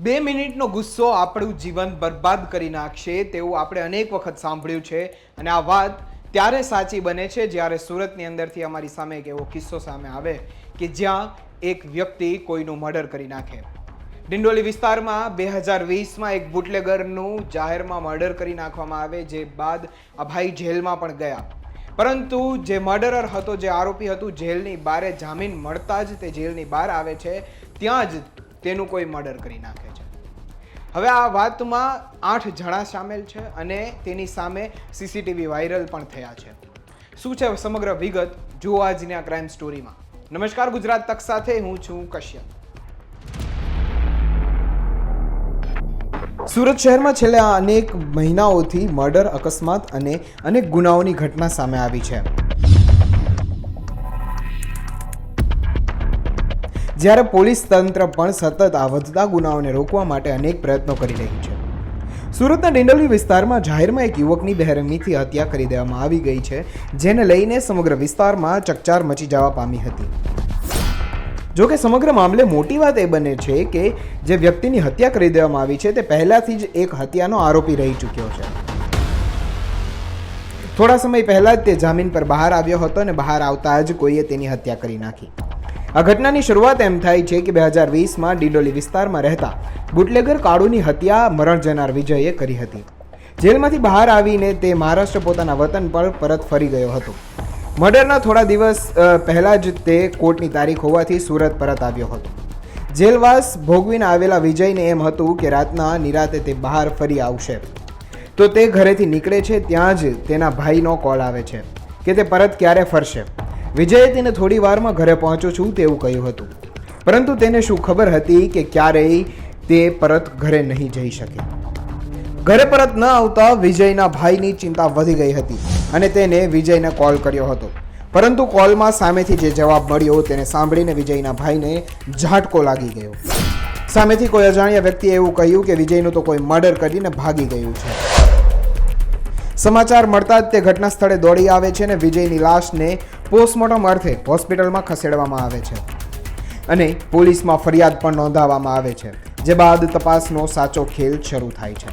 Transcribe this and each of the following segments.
બે મિનિટનો ગુસ્સો આપણું જીવન બરબાદ કરી નાખશે તેવું આપણે અનેક વખત સાંભળ્યું છે. અને આ વાત ત્યારે સાચી બને છે જ્યારે સુરતની અંદરથી અમારી સામે એક એવો કિસ્સો સામે આવે કે જ્યાં એક વ્યક્તિ કોઈનું મર્ડર કરી નાખે. ડિંડોલી વિસ્તારમાં બે હજાર વીસમાં એક બુટલેગરનું જાહેરમાં મર્ડર કરી નાખવામાં આવે જે બાદ આ ભાઈ જેલમાં પણ ગયા. પરંતુ જે મર્ડરર હતો, જે આરોપી હતું, જેલની બારે જામીન મળતા જ તે જેલની બહાર આવે છે. ત્યાં જ તેનું કોઈ મર્ડર કરી નાખે. હવે આ વાતમાં આઠ જણા સામેલ છે અને તેની સામે સીસીટીવી વાયરલ પણ થયા છે. શું છે સમગ્ર વિગત? જુઓ આજની આ ક્રાઇમ સ્ટોરીમાં નમસ્કાર, ગુજરાત તક સાથે હું છું કશ્યપ. સુરત શહેરમાં છેલ્લા અનેક મહિનાઓથી મર્ડર, અકસ્માત અને અનેક ગુનાઓની ઘટના સામે આવી છે. જ્યારે પોલીસ તંત્ર પણ સતત આ વધતા ગુનાઓને રોકવા માટે અનેક પ્રયત્નો કરી રહી છે. સુરતના ડિંડોલી વિસ્તારમાં જાહેરમાં એક યુવકની બેરહેમીથી હત્યા કરી દેવામાં આવી ગઈ છે, જેને લઈને સમગ્ર વિસ્તારમાં ચકચાર મચી જવા પામી હતી. જોકે સમગ્ર મામલે મોટી વાત એ બને છે કે જે વ્યક્તિની હત્યા કરી દેવામાં આવી છે, તે પહેલાથી જ એક હત્યાનો આરોપી રહી ચૂક્યો છે. થોડા સમય પહેલા જ તે જામીન પર બહાર આવ્યો હતો અને બહાર આવતા જ કોઈએ તેની હત્યા કરી નાખી. આ ઘટનાની શરૂઆત એમ થાય છે કે બે હજાર વીસમાં ડિંડોલી વિસ્તારમાં રહેતા બુટલેગર કાળુની હત્યા મરણ જનાર વિજયે કરી હતી. જેલમાંથી બહાર આવીને તે મહારાષ્ટ્ર પોતાના વતન પર પરત ફરી ગયો હતો. મર્ડરના થોડા દિવસ પહેલાં જ તે કોર્ટની તારીખ હોવાથી સુરત પરત આવ્યો હતો. જેલવાસ ભોગવીને આવેલા વિજયને એમ હતું કે રાતના નિરાતે તે બહાર ફરી આવશે. તો તે ઘરેથી નીકળે છે, ત્યાં જ તેના ભાઈનો કોલ આવે છે કે તે પરત ક્યારે ફરશે. વિજયે તેને થોડી વારમાં ઘરે પહોંચું છું તેવું કહ્યું હતું. પરંતુ તેને શું ખબર હતી કે ક્યારેય તે પરત ઘરે નહીં જઈ શકે? ઘરે પરત ન આવતા વિજયના ભાઈની ચિંતા વધી ગઈ હતી અને તેને વિજયને કોલ કર્યો હતો. પરંતુ કોલમાં સામેથી જે જવાબ મળ્યો તેને સાંભળીને વિજયના ભાઈને ઝાટકો લાગી ગયો. સામેથી કોઈ અજાણ્યા વ્યક્તિએ એવું કહ્યું કે વિજયનું તો કોઈ મર્ડર કરીને ભાગી ગયું છે. સમાચાર મળતા જ તે ઘટના સ્થળે દોડી આવે છે અને વિજયની લાશને પોસ્ટમોર્ટમ અર્થે હોસ્પિટલમાં ખસેડવામાં આવે છે અને પોલીસમાં ફરિયાદ પણ નોંધાવવામાં આવે છે, જે બાદ તપાસનો સાચો ખેલ શરૂ થાય છે.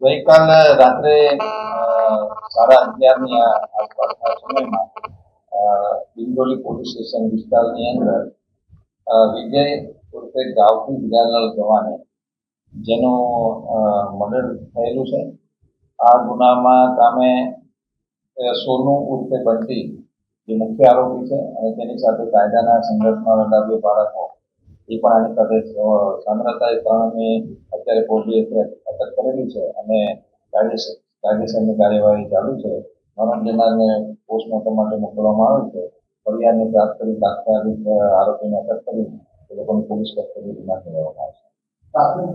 ગઈકાલે રાત્રે સાડા અગિયારની આસપાસના સમયમાં ડિંડોલી પોલીસ સ્ટેશન વિસ્તારની અંદર વિજય ઉર્ફે ગાવતી હિરાલાલ ગવાને જેનું મર્ડર થયેલું છે આ ગુનામાં અ, સોનુ ઉર્ફે બંટી જે મુખ્ય આરોપી છે અને તેની સાથે કાયદાના સંઘર્ષમાં રહેલા બે બાળકો એ પણ આની સાથે સાંદ્રતા એ ત્રણને અત્યારે પોલીસે અટક કરેલી છે અને કાયદેસર કાયદેસરની કાર્યવાહી ચાલુ છે. મરણ જનારને પોસ્ટમોર્ટમ માટે મોકલવામાં આવે છે. ફરિયાદને પ્રાપ્ત કરી તાત્કાલિક આરોપીને અટક કરી એ લોકોની પોલીસ કસ્ટડી રિમાન્ડ લેવામાં આવશે પ્રાથમિક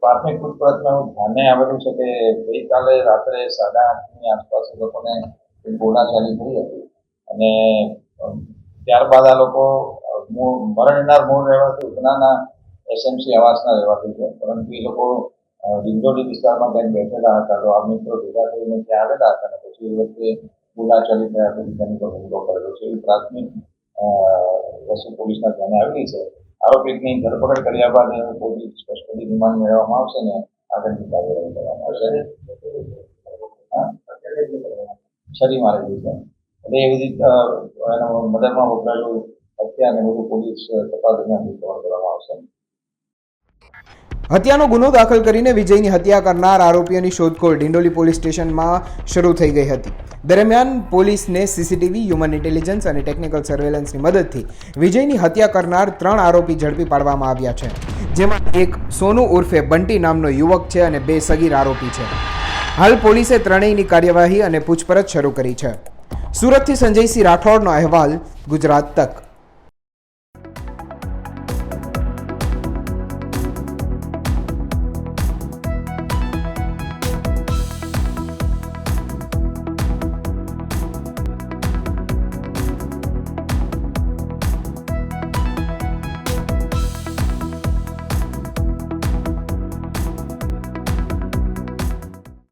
પ્રાથમિક પૂછપરછમાં એવું ધ્યાને આવેલું છે કે ગઈકાલે રાત્રે સાડા આઠની આસપાસ એ લોકોને બોલાચાલી થઈ હતી. અને ત્યારબાદ આ લોકો મરણનાર મૂળ રહેવાથી ઉધનાના એસએમસી આવાસના રહેવાથી છે. પરંતુ એ લોકો ડિંડોલી વિસ્તારમાં ક્યાંક બેઠેલા હતા. તો આ મિત્રો ભેગા થઈને ત્યાં આવેલા હતા અને પછી એ વખતે ગોળાચાલી થયા પછી તેની પર હુમલો કરેલો છે. એવી પ્રાથમિક વસ્તુ પોલીસના ધ્યાને આવેલી છે. આરોપીની ધરપકડ કર્યા બાદ એને પોલીસ કસ્ટડી રિમાન્ડ મેળવવામાં આવશે ને આગળની કાર્યવાહી કરવામાં આવશે? છરી મારેલી છે. એટલે એવી રીતે મદદમાં વપરાયેલું હત્યા અને બધું પોલીસ તપાસ કરવામાં આવશે. હત્યાનો ગુનો દાખલ કરીને વિજયની હત્યા કરનાર આરોપીઓની શોધખોળ ડિંડોલી પોલીસ સ્ટેશનમાં શરૂ થઈ ગઈ હતી. દરમિયાન પોલીસને સીસીટીવી, હ્યુમન ઇન્ટેલિજન્સ અને ટેકનિકલ સર્વેલન્સની મદદથી વિજયની હત્યા કરનાર ત્રણ આરોપી ઝડપી પાડવામાં આવ્યા છે. જેમાં એક સોનુ ઉર્ફે બંટી નામનો યુવક છે અને બે સગીર આરોપી છે. હાલ પોલીસે ત્રણેયની કાર્યવાહી અને પૂછપરછ શરૂ કરી છે. સુરતથી સંજયસિંહ રાઠોડનો અહેવાલ, ગુજરાત તક.